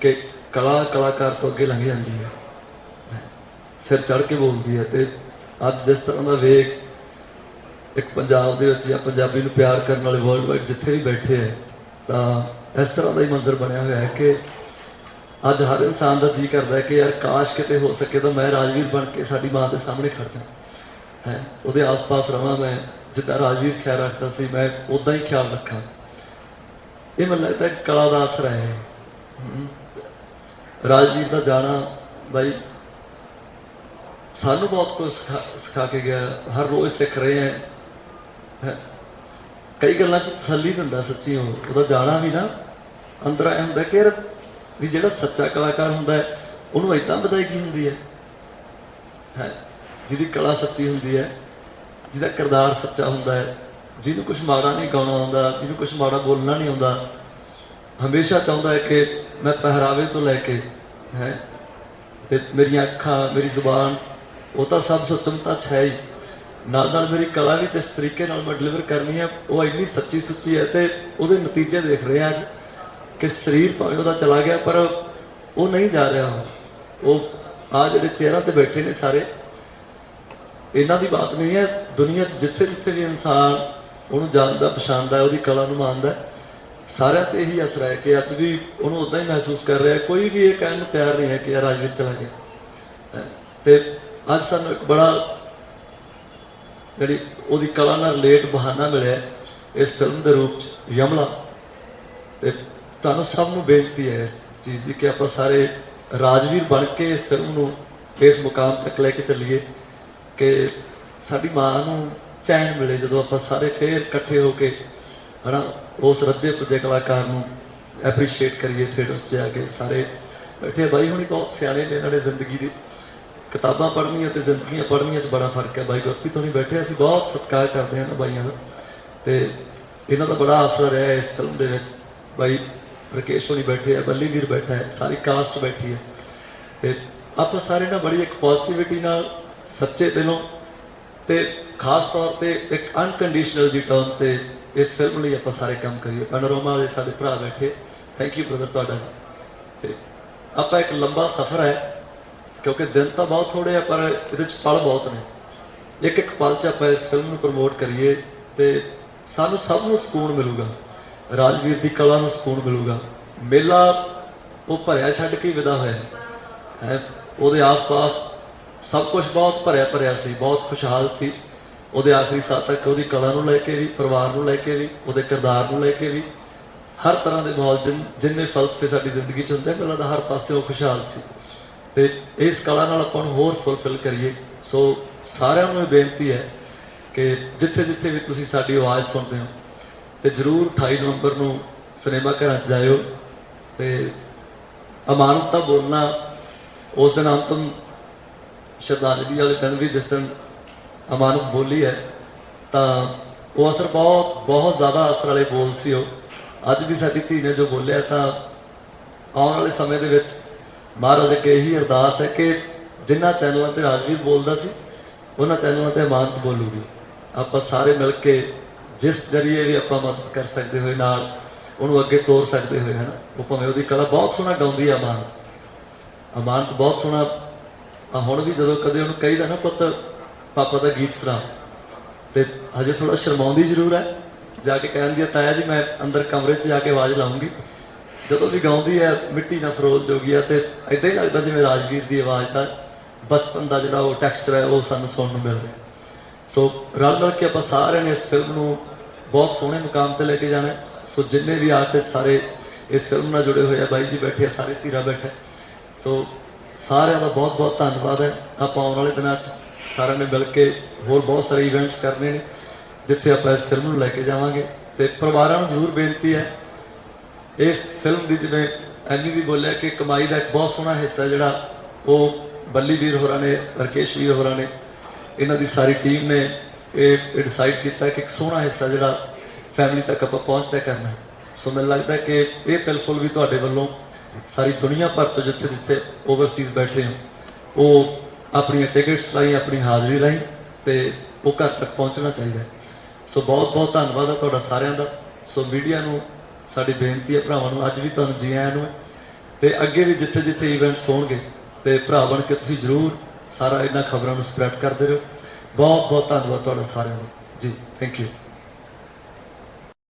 ਕਿ ਕਲਾ ਕਲਾਕਾਰ ਤੋਂ ਅੱਗੇ ਲੰਘ ਜਾਂਦੀ ਹੈ। ਸਿਰ ਚੜ ਕੇ ਬੋਲਦੀ ਹੈ ਤੇ ਅੱਜ ਜਿਸ ਤਰ੍ਹਾਂ ਦਾ ਵੇਗ ਇੱਕ ਪੰਜਾਬ ਦੇ ਵਿੱਚ ਜਾਂ ਪੰਜਾਬੀ ਨੂੰ ਪਿਆਰ ਕਰਨ ਵਾਲੇ ਵਰਲਡ ਵਾਈਡ ਜਿੱਥੇ ਵੀ ਬੈਠੇ ਹੈ, ਤਾਂ ਇਸ ਤਰ੍ਹਾਂ ਦਾ ਹੀ ਮੰਜ਼ਰ ਬਣਿਆ ਹੋਇਆ ਹੈ ਕਿ ਅੱਜ ਹਰ ਇਨਸਾਨ ਦਾ ਜੀ ਕਰਦਾ ਹੈ ਕਿ ਯਾਰ ਕਾਸ਼ ਕਿਤੇ ਹੋ ਸਕੇ ਤਾਂ ਮੈਂ ਰਾਜਵੀਰ ਬਣ ਕੇ ਸਾਡੀ ਮਾਂ ਦੇ ਸਾਹਮਣੇ ਖੜ ਜਾ ਹੈ, ਉਹਦੇ ਆਸ-ਪਾਸ ਰਵਾਂ ਮੈਂ, ਜਿੱਦਾਂ ਰਾਜਵੀਰ ਖਿਆਲ ਰੱਖਦਾ ਸੀ, ਮੈਂ ਉਦਾਂ ਹੀ ਖਿਆਲ ਰੱਖਾਂ। ਇਹ ਮੈਨੂੰ ਲੱਗਦਾ ਕਲਾ ਦਾ ਅਸਰ ਹੈ। ਰਾਜਵੀਰ ਦਾ ਜਾਣਾ ਬਾਈ, ਸਾਨੂੰ ਬਹੁਤ ਕੁਝ ਸਿਖਾ ਸਿਖਾ ਕੇ ਗਿਆ। ਹਰ ਰੋਜ਼ ਸਿੱਖ ਰਹੇ ਹਾਂ। ਕਈ ਗੱਲਾਂ 'ਚ ਤਸੱਲੀ ਦਿੰਦਾ ਸੱਚੀ ਉਹ। ਉਹਦਾ ਜਾਣਾ ਵੀ ਨਾ, ਅੰਦਰ ਐ ਹੁੰਦਾ ਕਿ ਵੀ ਜਿਹੜਾ ਸੱਚਾ ਕਲਾਕਾਰ ਹੁੰਦਾ ਹੈ, ਉਹਨੂੰ ਇਦਾਂ ਵਧਾਈ ਹੁੰਦੀ ਹੈ? ਹੈ। ਜਿਹਦੀ ਕਲਾ ਸੱਚੀ ਹੁੰਦੀ ਹੈ, ਜਿਹਦਾ ਕਿਰਦਾਰ ਸੱਚਾ ਹੁੰਦਾ ਹੈ, ਜਿਹਨੂੰ ਕੁਝ ਮਾੜਾ ਨਹੀਂ ਗਾਉਣਾ ਆਉਂਦਾ, ਜਿਹਨੂੰ ਕੁਝ ਮਾੜਾ ਬੋਲਣਾ ਨਹੀਂ ਆਉਂਦਾ ਹਮੇਸ਼ਾ ਚਾਹੁੰਦਾ ਹੈ ਕਿ ਮੈਂ ਪਹਿਰਾਵੇ ਤੋਂ ਲੈ ਕੇ, ਹੈ, ਤੇ ਮੇਰੀਆਂ ਅੱਖਾਂ, ਮੇਰੀ ਜ਼ੁਬਾਨ, ਉਹ ਤਾਂ ਸਭ ਸੁਚਮਤਾ ਚ ਹੈ ਹੀ। ਨਾਲ ਨਾਲ ਮੇਰੀ ਕਲਾ ਵੀ ਜਿਸ ਤਰੀਕੇ ਨਾਲ ਮੈਂ ਡਿਲੀਵਰ ਕਰਨੀ ਹੈ, ਉਹ ਇੰਨੀ ਸੱਚੀ ਸੁੱਚੀ ਹੈ ਤੇ ਉਹਦੇ ਨਤੀਜੇ ਦੇਖ ਰਹੇ ਹਾਂ ਅੱਜ ਕਿ ਸਰੀਰ ਭਾਵੇਂ ਉਹਦਾ ਚਲਾ ਗਿਆ, ਪਰ ਉਹ ਨਹੀਂ ਜਾ ਰਿਹਾ। ਉਹ ਆ ਜਿਹੜੇ ਚਿਹਰਾ ਤੇ ਬੈਠੇ ਨੇ ਸਾਰੇ, ਇਹਨਾਂ ਦੀ ਬਾਤ ਨਹੀਂ ਹੈ। ਦੁਨੀਆ 'ਚ ਜਿੱਥੇ ਜਿੱਥੇ ਵੀ ਇਨਸਾਨ ਉਹਨੂੰ ਜਾਣਦਾ, ਪਛਾਣਦਾ ਉਹਦੀ ਕਲਾ ਨੂੰ ਮੰਨਦਾ ਸਾਰਿਆਂ ਤੇ ਇਹੀ ਅਸਰ ਹੈ ਕਿ ਅੱਜ ਵੀ ਉਹਨੂੰ ਉਦਾਂ ਹੀ ਮਹਿਸੂਸ ਕਰ ਰਿਹਾ ਕੋਈ ਵੀ ਇਹ ਕਹਿਣ ਨੂੰ ਤਿਆਰ ਨਹੀਂ ਹੈ ਕਿ ਯਾਰ ਰਾਜਵੀਰ ਚਲਾ ਗਿਆ ਹੈ। ਤੇ ਅੱਜ ਸਾਨੂੰ ਇੱਕ ਬੜਾ ਜਿਹੜੀ ਉਹਦੀ ਕਲਾ ਨਾਲ ਰਿਲੇਟ ਬਹਾਨਾ ਮਿਲਿਆ ਇਸ ਫਿਲਮ ਦੇ ਰੂਪ ਚ, ਯਮਲਾ ਤੇ ਤੁਹਾਨੂੰ ਸਭ ਨੂੰ ਬੇਨਤੀ ਹੈ ਇਸ ਚੀਜ਼ ਦੀ ਕਿ ਆਪਾਂ ਸਾਰੇ ਰਾਜਵੀਰ ਬਣ ਕੇ ਇਸ ਫਿਲਮ ਨੂੰ ਇਸ ਮੁਕਾਮ ਤੱਕ ਲੈ ਕੇ ਚੱਲੀਏ ਕਿ ਸਾਡੀ ਮਾਂ ਨੂੰ ਚੈਨ ਮਿਲੇ ਜਦੋਂ ਆਪਾਂ ਸਾਰੇ ਫੇਰ ਇਕੱਠੇ ਹੋ ਕੇ ਹਨਾ? ਉਸ ਰੱਜੇ ਪੁੱਜੇ ਕਲਾਕਾਰ ਨੂੰ ਐਪਰੀਸ਼ੀਏਟ ਕਰੀਏ ਥੀਏਟਰ 'ਚ ਜਾ ਕੇ ਸਾਰੇ ਬੈਠੇ ਬਾਈ ਹੁਣੀ ਬਹੁਤ ਸਿਆਣੇ ਨੇ ਇਹਨਾਂ ਨੇ ਜ਼ਿੰਦਗੀ ਦੀ। ਕਿਤਾਬਾਂ ਪੜ੍ਹਨੀਆਂ ਤੇ ਜ਼ਿੰਦਗੀਆਂ ਪੜ੍ਹਨੀਆਂ 'ਚ ਬੜਾ ਫ਼ਰਕ ਹੈ। ਬਾਈ ਗੁਰਪ੍ਰੀਤ ਹੋਣੀ ਬੈਠੇ ਅਸੀਂ ਬਹੁਤ ਸਤਿਕਾਰ ਕਰਦੇ ਹਾਂ ਨਾ ਬਾਈਆਂ ਦਾ। ਤੇ ਇਹਨਾਂ ਦਾ ਬੜਾ ਅਸਰ ਹੈ ਇਸ ਫਿਲਮ ਦੇ ਵਿੱਚ। ਬਾਈ ਰਕੇਸ਼ ਹੋਣੀ ਬੈਠੇ ਆ, ਬੱਲੀ ਵੀਰ ਬੈਠਾ ਹੈ। ਸਾਰੀ ਕਾਸਟ ਬੈਠੀ ਹੈ। ਤੇ ਆਪਾਂ ਸਾਰੇ ਨਾਲ ਬੜੀ ਇੱਕ ਪੋਜ਼ਿਟਿਵਿਟੀ ਨਾਲ ਸੱਚੇ ਦਿਲੋਂ ਤੇ ਖਾਸ ਤੌਰ ਤੇ ਇੱਕ ਅਨਕੰਡੀਸ਼ਨਲ ਜੀ ਟਰਮ ਤੇ ਇਸ ਫਿਲਮ ਲਈ ਆਪਾਂ ਸਾਰੇ ਕੰਮ ਕਰੀਏ। ਪੈਨੋਰਾਮਾ ਦੇ ਸਾਡੇ ਭਰਾ ਬੈਠੇ। ਥੈਂਕ ਯੂ ਬ੍ਰਦਰ ਤੁਹਾਡਾ। ਤੇ ਆਪਾਂ ਇੱਕ ਲੰਬਾ ਸਫ਼ਰ ਹੈ, ਕਿਉਂਕਿ ਦਿਨ ਤਾਂ ਬਹੁਤ ਥੋੜੇ ਆ, ਪਰ ਇਹਦੇ 'ਚ ਪਲ ਬਹੁਤ ਨੇ। ਇੱਕ ਇੱਕ ਪਲ ਚ ਆਪਾਂ ਇਸ ਫਿਲਮ ਨੂੰ ਪ੍ਰਮੋਟ ਕਰੀਏ ਤੇ ਸਾਨੂੰ ਸਭ ਨੂੰ ਸਕੂਨ ਮਿਲੂਗਾ। ਰਾਜਵੀਰ ਦੀ ਕਲਾ ਨੂੰ ਸਕੂਨ ਮਿਲੂਗਾ। ਮੇਲਾ ਉਹ ਭਰਿਆ ਛੱਡ ਕੇ ਵਿਦਾ ਹੋਇਆ। ਹੈ, ਉਹਦੇ ਆਸ-ਪਾਸ ਸਭ ਕੁਝ ਬਹੁਤ ਭਰਿਆ ਭਰਿਆ ਸੀ, ਬਹੁਤ ਖੁਸ਼ਹਾਲ ਸੀ। ਉਹਦੇ ਆਖਰੀ ਸਾਹ ਤੱਕ ਉਹਦੀ ਕਲਾ ਨੂੰ ਲੈ ਕੇ ਵੀ, ਪਰਿਵਾਰ ਨੂੰ ਲੈ ਕੇ ਵੀ, ਉਹਦੇ ਕਿਰਦਾਰ ਨੂੰ ਲੈ ਕੇ ਵੀ, ਹਰ ਤਰ੍ਹਾਂ ਦੇ ਮਾਹੌਲ ਜਿੰਨੇ ਫਲਸਫੇ ਸਾਡੀ ਜ਼ਿੰਦਗੀ ਚ ਹੁੰਦੇ ਪਹਿਲਾਂ ਲੱਗਦਾ ਹਰ ਪਾਸੇ ਉਹ ਖੁਸ਼ਹਾਲ ਸੀ। ਤੇ ਇਸ ਕਲਾ ਨਾਲ ਆਪਾਂ ਨੂੰ ਹੋਰ ਫੁੱਲਫਿਲ ਕਰੀਏ। ਸੋ ਸਾਰਿਆਂ ਨੂੰ ਇਹ ਬੇਨਤੀ ਹੈ ਕਿ ਜਿੱਥੇ ਜਿੱਥੇ ਵੀ ਤੁਸੀਂ ਸਾਡੀ ਆਵਾਜ਼ ਸੁਣਦੇ ਹੋ, ਤੇ ਜਰੂਰ 28 ਨਵੰਬਰ ਨੂੰ ਸਿਨੇਮਾ ਘਰਾਂ 'ਚ ਜਾਇਓ ਤੇ ਅਮਾਨਤਾ ਬੋਲਣਾ ਉਸ ਦਿਨ ਅੰਤਮ ਸ਼ਰਧਾਂਜਲੀ ਵਾਲੇ ਦਿਨ ਵੀ ਜਿਸ ਦਿਨ ਅਮਾਨਤ ਬੋਲੀ ਹੈ, ਤਾਂ ਉਹ ਅਸਰ ਬਹੁਤ ਬਹੁਤ ਜ਼ਿਆਦਾ ਅਸਰ ਵਾਲੇ ਬੋਲ ਸੀ ਉਹ। ਅੱਜ ਵੀ ਸਾਡੀ ਧੀ ਨੇ ਜੋ ਬੋਲਿਆ ਤਾਂ ਆਉਣ ਵਾਲੇ ਸਮੇਂ ਦੇ ਵਿੱਚ ਮਹਾਰਾਜ ਅੱਗੇ ਇਹੀ ਅਰਦਾਸ ਹੈ ਕਿ ਜਿਨ੍ਹਾਂ ਚੈਨਲਾਂ ਤੇ ਰਾਜਵੀਰ ਬੋਲਦਾ ਸੀ, ਉਹਨਾਂ ਚੈਨਲਾਂ ਤੇ ਅਮਾਨਤ ਬੋਲੂਗੀ। ਆਪਾਂ ਸਾਰੇ ਮਿਲ ਕੇ ਜਿਸ ਜਰੀਏ ਵੀ ਆਪਾਂ ਮਦਦ ਕਰ ਸਕਦੇ ਹੋਏ ਨਾਲ, ਉਹਨੂੰ ਅੱਗੇ ਤੋਰ ਸਕਦੇ ਹੋਏ, ਹਨ? ਉਹ ਭਾਵੇਂ ਉਹਦੀ ਕਲਾ ਬਹੁਤ ਸੋਹਣਾ ਗਾਉਂਦੀ ਹੈ ਅਮਾਨਤ। ਅਮਾਨਤ ਬਹੁਤ ਸੋਹਣਾ ਆ ਹੁਣ ਵੀ ਜਦੋਂ ਕਦੇ ਉਹਨੂੰ ਕਹੀਦਾ ਨਾ ਪੁੱਤ, ਪਾਪਾ ਦਾ ਗੀਤ ਸੁਣਾ, ਤੇ ਹਜੇ ਥੋੜਾ ਸ਼ਰਮਾਉਂਦੀ ਜ਼ਰੂਰ ਹੈ। ਜਾ ਕੇ ਕਹਿੰਦੀ ਹੈ ਤਾਇਆ ਜੀ, ਮੈਂ ਅੰਦਰ ਕਮਰੇ 'ਚ ਜਾ ਕੇ ਆਵਾਜ਼ ਲਾਉਂਗੀ। ਜਦੋਂ ਵੀ ਗਾਉਂਦੀ ਹੈ, ਮਿੱਟੀ ਨਾਲ ਫਰੋਲ ਜੋਗੀ ਹੈ, ਤੇ ਇਦਾਂ ਹੀ ਲੱਗਦਾ ਜਿਵੇਂ ਰਾਜਵੀਰ ਦੀ ਆਵਾਜ਼ ਤਾਂ ਬਚਪਨ ਦਾ ਜਿਹੜਾ ਉਹ ਟੈਕਸਚਰ ਹੈ, ਉਹ ਸਾਨੂੰ ਸੁਣਨ ਨੂੰ ਮਿਲ ਰਿਹਾ। ਸੋ ਰਲ ਮਿਲ ਕੇ ਆਪਾਂ ਸਾਰਿਆਂ ਨੇ ਇਸ ਫਿਲਮ ਨੂੰ ਬਹੁਤ ਸੋਹਣੇ ਮੁਕਾਮ ਤੇ ਲੈ ਕੇ ਜਾਣਾ ਸੋ ਜਿੰਨੇ ਵੀ ਆਰਟਿਸਟ ਸਾਰੇ ਇਸ ਫਿਲਮ ਨਾਲ ਜੁੜੇ ਹੋਏ ਆ, ਬਾਈ ਜੀ ਬੈਠੇ ਆ, ਸਾਰੇ ਧੀਰਾ ਬੈਠੇ ਸੋ ਸਾਰਿਆਂ ਦਾ ਬਹੁਤ ਬਹੁਤ ਧੰਨਵਾਦ ਹੈ। ਆਪਾਂ ਆਉਣ ਵਾਲੇ ਦਿਨਾਂ 'ਚ ਸਾਰਿਆਂ ਨੇ ਮਿਲ ਕੇ ਹੋਰ ਬਹੁਤ ਸਾਰੇ ਇਵੈਂਟਸ ਕਰਨੇ ਨੇ, ਜਿੱਥੇ ਆਪਾਂ ਇਸ ਫਿਲਮ ਨੂੰ ਲੈ ਕੇ ਜਾਵਾਂਗੇ। ਤੇ ਪਰਿਵਾਰਾਂ ਨੂੰ ਜ਼ਰੂਰ ਬੇਨਤੀ ਹੈ, ਇਸ ਫਿਲਮ ਦੀ ਜਿਵੇਂ ਐਮੀ ਵੀ ਬੋਲਿਆ ਕਿ ਕਮਾਈ ਦਾ ਇੱਕ ਬਹੁਤ ਸੋਹਣਾ ਹਿੱਸਾ ਜਿਹੜਾ ਉਹ ਬੱਲੀ ਵੀਰ ਹੋਰਾਂ ਨੇ, ਰਕੇਸ਼ ਵੀਰ ਹੋਰਾਂ ਨੇ, ਇਹਨਾਂ ਦੀ ਸਾਰੀ ਟੀਮ ਨੇ ਇਹ ਡਿਸਾਈਡ ਕੀਤਾ ਕਿ ਇੱਕ ਸੋਹਣਾ ਹਿੱਸਾ ਜਿਹੜਾ ਫੈਮਿਲੀ ਤੱਕ ਆਪਾਂ ਪਹੁੰਚਦਾ ਕਰਨਾ ਸੋ ਮੈਨੂੰ ਲੱਗਦਾ ਕਿ ਇਹ ਤਿਲਫੁਲ ਵੀ ਤੁਹਾਡੇ ਵੱਲੋਂ ਸਾਰੀ ਦੁਨੀਆ ਭਰ ਤੋਂ ਜਿੱਥੇ ਜਿੱਥੇ ਓਵਰਸੀਜ਼ ਬੈਠੇ ਹੋ, ਉਹ ਆਪਣੀਆਂ ਟਿਕਟਸ ਰਾਹੀਂ ਆਪਣੀ ਹਾਜ਼ਰੀ ਰਾਹੀਂ ਤੇ ਉਹ ਘਰ ਤੱਕ ਪਹੁੰਚਣਾ ਚਾਹੀਦਾ ਸੋ ਬਹੁਤ ਬਹੁਤ ਧੰਨਵਾਦ ਹੈ ਤੁਹਾਡਾ ਸਾਰਿਆਂ ਦਾ। ਸੋ ਮੀਡੀਆ ਨੂੰ ਸਾਡੀ ਬੇਨਤੀ ਹੈ, ਭਰਾਵਾਂ ਨੂੰ ਅੱਜ ਵੀ ਤੁਹਾਨੂੰ ਜੀ ਆਇਆਂ ਨੂੰ ਹੈ। ਤੇ ਅੱਗੇ ਵੀ ਜਿੱਥੇ ਜਿੱਥੇ ਇਵੈਂਟਸ ਹੋਣਗੇ, ਤੇ ਭਰਾ ਬਣ ਕੇ ਤੁਸੀਂ ਜਰੂਰ ਸਾਰਾ ਇਹਨਾਂ ਖਬਰਾਂ ਨੂੰ ਸਪਰੈਡ ਕਰਦੇ ਰਹੋ। ਬਹੁਤ ਬਹੁਤ ਧੰਨਵਾਦ ਤੁਹਾਡਾ ਸਾਰਿਆਂ ਦਾ। ਜੀ ਥੈਂਕ ਯੂ